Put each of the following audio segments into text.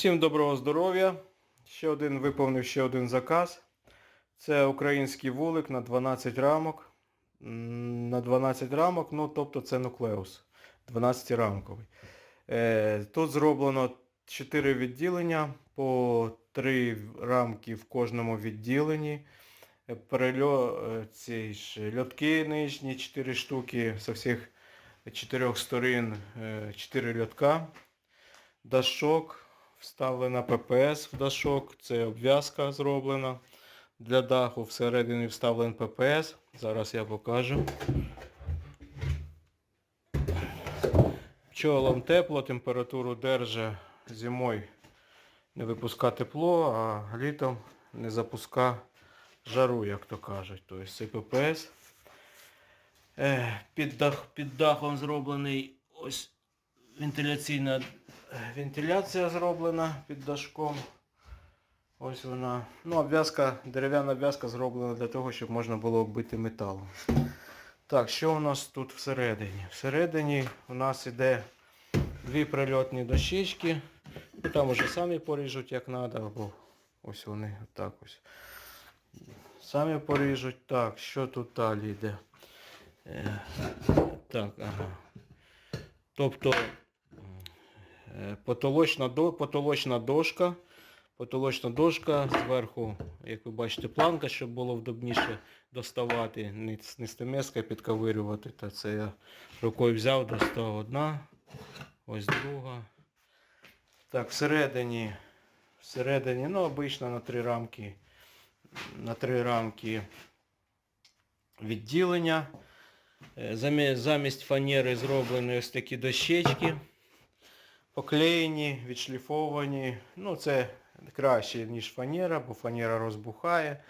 Всім доброго здоров'я. Ще один виповнив ще один заказ. Це український вулик на 12 рамок. На 12 рамок, ну тобто це нуклеус. 12-рамковий. Е, тут зроблено 4 відділення, по 3 рамки в кожному відділенні. Е, Перельо, е, ці ж льотки нижні, 4 штуки, з всіх 4 сторін 4 льотка. Дашок, вставлена ППС в дашок, це обв'язка зроблена. Для даху всередині вставлен ППС. Зараз я покажу. Пчолам тепло, температуру держить зимою не випуска тепло, а літом не запуска жару, як то кажуть. Тобто це ППС. Е, Під, дах, під дахом зроблений ось вентиляційна вентиляція зроблена під дашком. Ось вона. Ну, обв'язка, дерев'яна обв'язка зроблена для того, щоб можна було оббити металом. Так, що у нас тут всередині? Всередині у нас іде дві прильотні дощечки. Ну, Там уже самі поріжуть як треба, або ось вони так ось. Самі поріжуть. Так, що тут далі йде? Е, так, ага. Тобто потолочна, потолочна дошка. Потолочна дошка, зверху, як ви бачите, планка, щоб було вдобніше доставати, не, стемеска підковирювати. Та це я рукою взяв, достав одна, ось друга. Так, всередині, всередині, ну, обично на три рамки, на три рамки відділення. Е, Замість фанери зроблені ось такі дощечки. Поклеєні, відшліфовані. Ну, це краще, ніж фанера, бо фанера розбухає.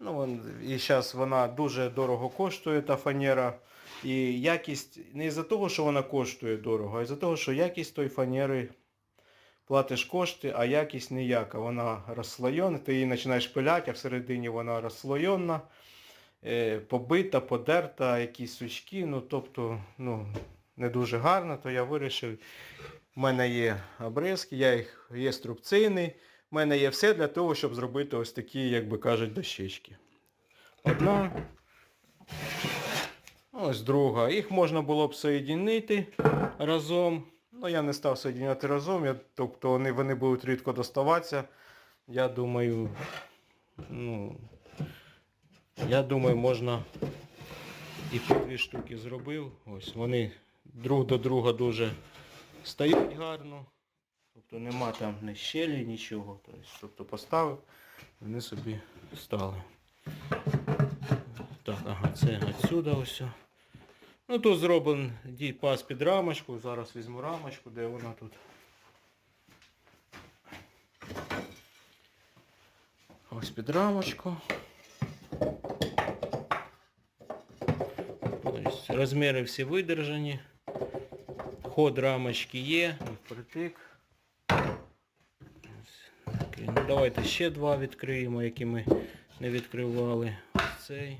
Ну, і зараз вона дуже дорого коштує, та фанера. І якість не із-за того, що вона коштує дорого, а із-за того, що якість тої фанери платиш кошти, а якість ніяка. Вона розслойона, ти її починаєш пиляти, а всередині вона розслойона, е, побита, подерта, якісь сучки, ну тобто ну, не дуже гарно, то я вирішив. У мене є обрізки, я їх є струбцини. У мене є все для того, щоб зробити ось такі, як би кажуть, дощечки. Одна. Ось друга. Їх можна було б соєдинити разом. Ну, я не став соєдиняти разом, я, тобто вони, вони будуть рідко доставатися. Я думаю, ну, я думаю, можна і по дві штуки зробив. Ось вони друг до друга дуже стають гарно. Тобто нема там ні щелі, нічого. Тобто, тобто поставив, вони собі стали. Так, ага, це отсюда ось. Ну тут зроблений дій-пас під рамочку. Зараз візьму рамочку, де вона тут. Ось під рамочку. Ось, розміри всі видержані. Ход рамочки є, впритик. Ну, давайте ще два відкриємо, які ми не відкривали. Ось цей.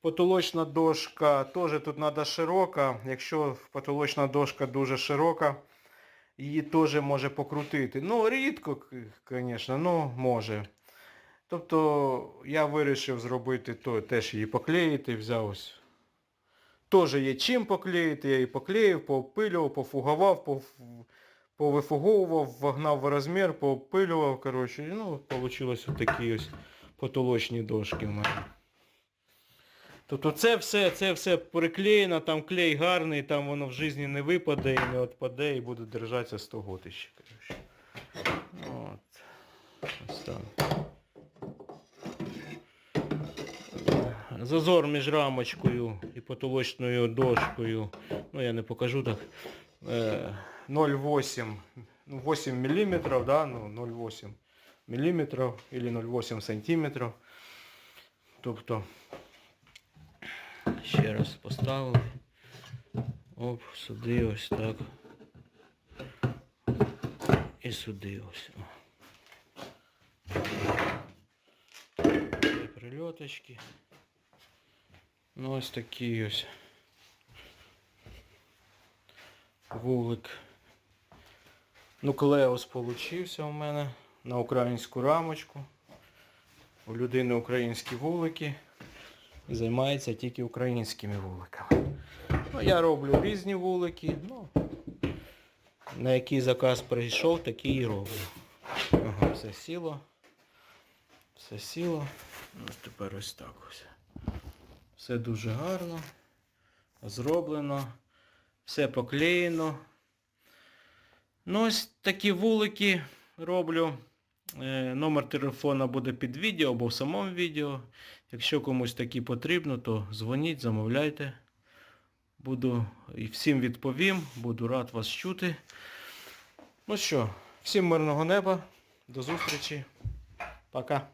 Потолочна дошка теж тут треба широка. Якщо потолочна дошка дуже широка, її теж може покрутити. Ну, рідко, звісно, ну може. Тобто я вирішив зробити то, теж її поклеїти, взяв ось. Теж є чим поклеїти, я її поклеїв, поопилював, пофугував, поф... повифуговував, вогнав в розмір, поопилював. Коротше, ну, вийшло ось такі ось потолочні дошки в мене. Тобто це все, це все приклеєно, там клей гарний, там воно в житті не випаде і не відпаде і буде держатися 100 років ще. Коротше. От. Ось так. Зазор між рамочкою потолочною дошкою, ну я не покажу так, е, 0,8 ну, 8 мм, да, ну 0,8 мм или 0,8 см. Тобто ще раз поставили. Оп, сюди ось так. І сюди ось. Прильоточки. Ну ось такий ось вулик Нуклеус получився у мене на українську рамочку. У людини українські вулики. Займається тільки українськими вуликами. Ну, я роблю різні вулики. Ну, на який заказ прийшов, такий і роблю. Ага, все сіло. Все сіло. Ну, тепер ось так ось. Все дуже гарно. Зроблено. Все поклеєно. Ну, ось такі вулики роблю. Е, Номер телефона буде під відео або в самому відео. Якщо комусь такі потрібно, то дзвоніть, замовляйте. Буду і всім відповім. Буду рад вас чути. Ну що, всім мирного неба. До зустрічі. Пока.